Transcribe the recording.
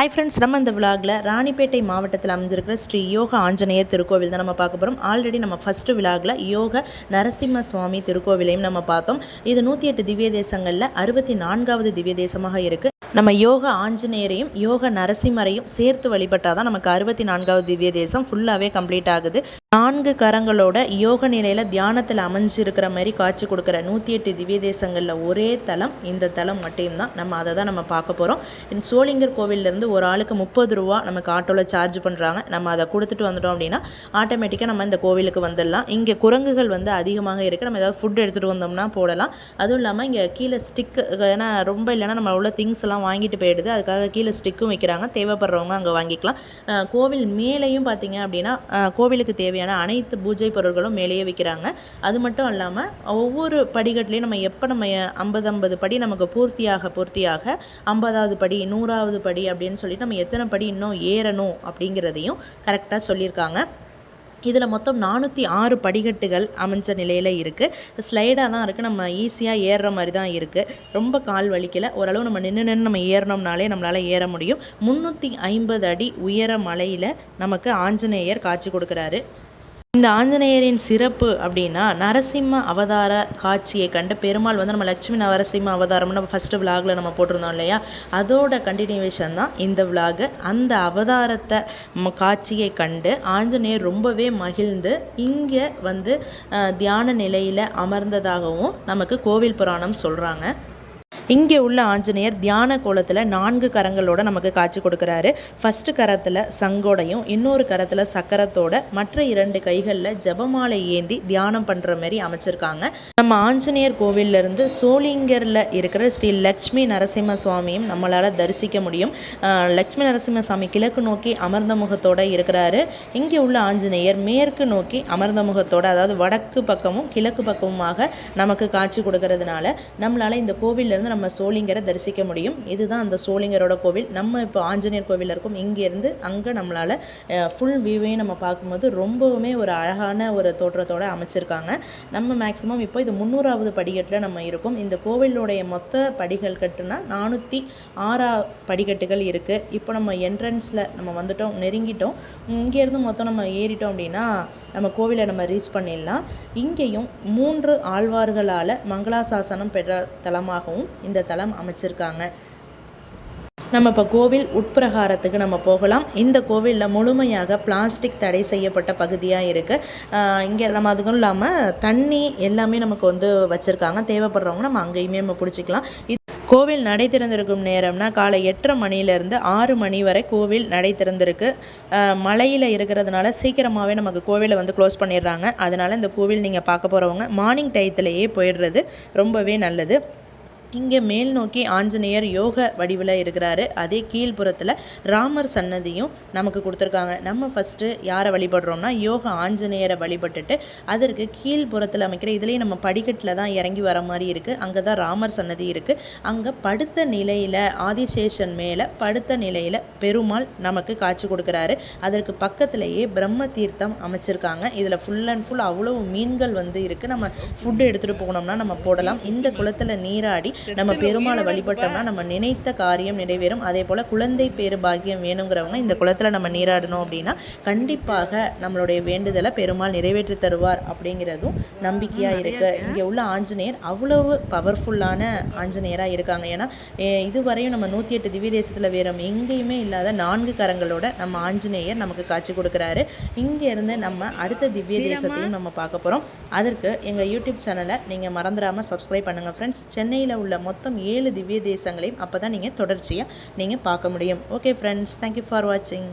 Hi friends நம்ம இந்த விழாவில் ராணிப்பேட்டை மாவட்டத்தில் அமைஞ்சிருக்கிற ஸ்ரீ யோக ஆஞ்சநேயர் திருக்கோவில் தான் நம்ம பார்க்க போகிறோம் ஆல்ரெடி நம்ம ஃபஸ்ட்டு விழாவில் யோக நரசிம்ம சுவாமி திருக்கோவிலையும் நம்ம பார்த்தோம். இது நூற்றி எட்டு திவ்ய தேசங்களில் அறுபத்தி நான்காவது திவ்ய தேசமாக இருக்குது நம்ம யோக ஆஞ்சநேயரையும் யோக நரசிம்மரையும் சேர்த்து வழிபட்டால் தான் நமக்கு அறுபத்தி நான்காவது திவ்ய தேசம் ஃபுல்லாகவே கம்ப்ளீட் ஆகுது. நான்கு கரங்களோட யோக நிலையில் தியானத்தில் அமைஞ்சிருக்கிற மாதிரி காட்சி கொடுக்குற நூற்றி எட்டு திவ்ய தேசங்களில் ஒரே தலம் இந்த தலம் மட்டும்தான். நம்ம அதை தான் நம்ம பார்க்க போகிறோம் சோளிங்கர் கோவிலேருந்து ஒரு ஆளுக்கு முப்பது ரூபா நமக்கு ஆட்டோவில் சார்ஜ் பண்ணுறாங்க நம்ம அதை கொடுத்துட்டு வந்துட்டோம் அப்படின்னா ஆட்டோமேட்டிக்காக நம்ம இந்த கோவிலுக்கு வந்துடலாம். இங்கே குரங்குகள் வந்து அதிகமாக இருக்குது நம்ம ஏதாவது ஃபுட் எடுத்துகிட்டு வந்தோம்னா போடலாம். அதுவும் இல்லாமல் இங்கே கீழே ஸ்டிக்கு ஏன்னா ரொம்ப இல்லைன்னா நம்ம உள்ள திங்ஸ் எல்லாம் வாங்கிட்டு போயிடுது. அதுக்காக கீழே ஸ்டிக்கும் வைக்கிறாங்க. தேவைப்படுறவங்க அங்கே வாங்கிக்கலாம். கோவில் மேலேயும் பார்த்தீங்க அப்படின்னா கோவிலுக்கு தேவையான தேவையான அனைத்து பூஜை பொருட்களும் மேலேயே வைக்கிறாங்க. அது மட்டும் இல்லாமல் ஒவ்வொரு படிக்கட்டுலேயும் நம்ம எப்போ நம்ம ஐம்பது ஐம்பது படி நமக்கு பூர்த்தியாக பூர்த்தியாக ஐம்பதாவது படி நூறாவது படி அப்படின்னு சொல்லிட்டு நம்ம எத்தனை படி இன்னும் ஏறணும் அப்படிங்கிறதையும் கரெக்டாக சொல்லியிருக்காங்க. இதில் மொத்தம் நானூற்றி ஆறு படிக்கட்டுகள் அமைஞ்ச நிலையில் இருக்குது ஸ்லைடாக தான் இருக்குது நம்ம ஈஸியாக ஏறுற மாதிரி தான் இருக்குது ரொம்ப கால் வலிக்கல. ஓரளவு நம்ம நின்று நின்று நம்ம ஏறினோம்னாலே நம்மளால் ஏற முடியும். முந்நூற்றி ஐம்பது அடி உயர மலையில் நமக்கு ஆஞ்சநேயர் காட்சி கொடுக்குறாரு. இந்த ஆஞ்சநேயரின் சிறப்பு அப்படின்னா நரசிம்ம அவதார காட்சியை கண்டு பெருமாள் வந்து நம்ம லட்சுமி நரசிம்ம அவதாரம்னு நம்ம ஃபஸ்ட்டு விலாகில் நம்ம போட்டிருந்தோம் இல்லையா? அதோட கண்டினியூவேஷன் தான் இந்த விலாகு அந்த அவதாரத்தை காட்சியை கண்டு ஆஞ்சநேயர் ரொம்பவே மகிழ்ந்து இங்கே வந்து தியான நிலையில் அமர்ந்ததாகவும் நமக்கு கோவில் புராணம் சொல்கிறாங்க இங்கே உள்ள ஆஞ்சநேயர் தியான கோலத்தில் நான்கு கரங்களோட நமக்கு காட்சி கொடுக்குறாரு. ஃபஸ்ட்டு கரத்தில் சங்கோடையும் இன்னொரு கரத்தில் சக்கரத்தோட மற்ற இரண்டு கைகளில் ஜபமாலை ஏந்தி தியானம் பண்ணுற மாதிரி அமைச்சிருக்காங்க. நம்ம ஆஞ்சநேயர் கோவிலிருந்து சோளிங்கரில் இருக்கிற ஸ்ரீ லக்ஷ்மி நரசிம்ம சுவாமியும் நம்மளால் தரிசிக்க முடியும். லக்ஷ்மி நரசிம்ம சுவாமி கிழக்கு நோக்கி அமர்ந்த முகத்தோடு இருக்கிறாரு. இங்கே உள்ள ஆஞ்சநேயர் மேற்கு நோக்கி அமர்ந்த முகத்தோட அதாவது வடக்கு பக்கமும் கிழக்கு பக்கமுமாக நமக்கு காட்சி கொடுக்கறதுனால நம்மளால் இந்த கோவிலிருந்து நம்ம நம்ம சோளிங்கரை தரிசிக்க முடியும். இதுதான் அந்த சோளிங்கரோட கோவில். நம்ம இப்போ ஆஞ்சநேயர் கோவிலில் இருக்கும். இங்கேருந்து அங்கே நம்மளால் ஃபுல் வியூவையும் நம்ம பார்க்கும்போது ரொம்பவுமே ஒரு அழகான ஒரு தோற்றத்தோடு அமைச்சிருக்காங்க. நம்ம மேக்ஸிமம் இப்போ இது முந்நூறாவது படிக்கட்டில் நம்ம இருக்கும். இந்த கோவிலுடைய மொத்த படிகள் கட்டுனா நானூற்றி ஆறா படிக்கட்டுகள் இருக்குது இப்போ நம்ம என்ட்ரன்ஸில் நம்ம வந்துட்டோம் நெருங்கிட்டோம். இங்கேருந்து மொத்தம் நம்ம ஏறிட்டோம் அப்படின்னா நம்ம கோவிலை நம்ம ரீச் பண்ணிடலாம். இங்கேயும் மூன்று ஆழ்வார்களால் மங்களாசாசனம் பெற்ற தலமாகவும் இந்த தளம் அமைச்சிருக்காங்க. நம்ம இப்போ கோவில் உட்பிரகாரத்துக்கு நம்ம போகலாம். இந்த கோவிலில் முழுமையாக பிளாஸ்டிக் தடை செய்யப்பட்ட பகுதியாக இருக்குது இங்கே நம்ம அதுக்கும் இல்லாமல் தண்ணி எல்லாமே நமக்கு வந்து வச்சுருக்காங்க. தேவைப்படுறவங்க நம்ம அங்கேயுமே நம்ம பிடிச்சிக்கலாம். கோவில் நடை திறந்திருக்கும் நேரம்னா காலை எட்டரை மணிலேருந்து ஆறு மணி வரை கோவில் நடை திறந்திருக்கு. மலையில் இருக்கிறதுனால சீக்கிரமாகவே நமக்கு கோவிலை வந்து க்ளோஸ் பண்ணிடுறாங்க. அதனால் இந்த கோவில் நீங்கள் பார்க்க போகிறவங்க மார்னிங் டயத்துலேயே போயிடுறது ரொம்பவே நல்லது. இங்கே மேல் நோக்கி ஆஞ்சநேயர் யோக வடிவில் இருக்கிறாரு. அதே கீழ்ப்புறத்தில் ராமர் சன்னதியும் நமக்கு கொடுத்துருக்காங்க. நம்ம ஃபஸ்ட்டு யாரை வழிபடுறோம்னா யோக ஆஞ்சநேயரை வழிபட்டுட்டு அதற்கு கீழ்ப்புறத்தில் அமைக்கிற இதுலேயும் நம்ம படிக்கட்டில் தான் இறங்கி வர மாதிரி இருக்குது அங்கே தான் ராமர் சன்னதி இருக்குது அங்கே படுத்த நிலையில் ஆதிசேஷன் மேலே படுத்த நிலையில் பெருமாள் நமக்கு காட்சி கொடுக்குறாரு. அதற்கு பக்கத்திலேயே பிரம்ம தீர்த்தம் அமைச்சிருக்காங்க. இதில் ஃபுல் அண்ட் ஃபுல் அவ்வளோ மீன்கள் வந்து இருக்குது நம்ம ஃபுட்டு எடுத்துகிட்டு போனோம்னா நம்ம போடலாம். இந்த குளத்தில் நீராடி நம்ம பெருமாளை வழிபட்டோம்னா நம்ம நினைத்த காரியம் நிறைவேறும். அதே போல் குழந்தை பேரு பாக்கியம் வேணுங்கிறவங்க இந்த குளத்தில் நம்ம நீராடணும் அப்படின்னா கண்டிப்பாக நம்மளுடைய வேண்டுதலை பெருமாள் நிறைவேற்றி தருவார் அப்படிங்கிறதும் நம்பிக்கையாக இருக்குது இங்கே உள்ள ஆஞ்சநேயர் அவ்வளவு பவர்ஃபுல்லான ஆஞ்சநேயராக இருக்காங்க. ஏன்னா இதுவரையும் நம்ம நூற்றி எட்டு திவ்ய தேசத்தில் வேறு எங்கேயுமே இல்லாத நான்கு கரங்களோட நம்ம ஆஞ்சநேயர் நமக்கு காட்சி கொடுக்குறாரு. இங்கேருந்து நம்ம அடுத்த திவ்ய தேசத்தையும் நம்ம பார்க்க போகிறோம் அதற்கு எங்கள் யூடியூப் சேனலை நீங்கள் மறந்துடாமல் சப்ஸ்கிரைப் பண்ணுங்கள் ஃப்ரெண்ட்ஸ் சென்னையில் உள்ள மொத்தம் ஏழு திவ்ய தேசங்களையும் அப்போ தான் நீங்கள் தொடர்ச்சியாக நீங்கள் பார்க்க முடியும். ஓகே ஃப்ரெண்ட்ஸ் தேங்க்யூ ஃபார் வாட்சிங்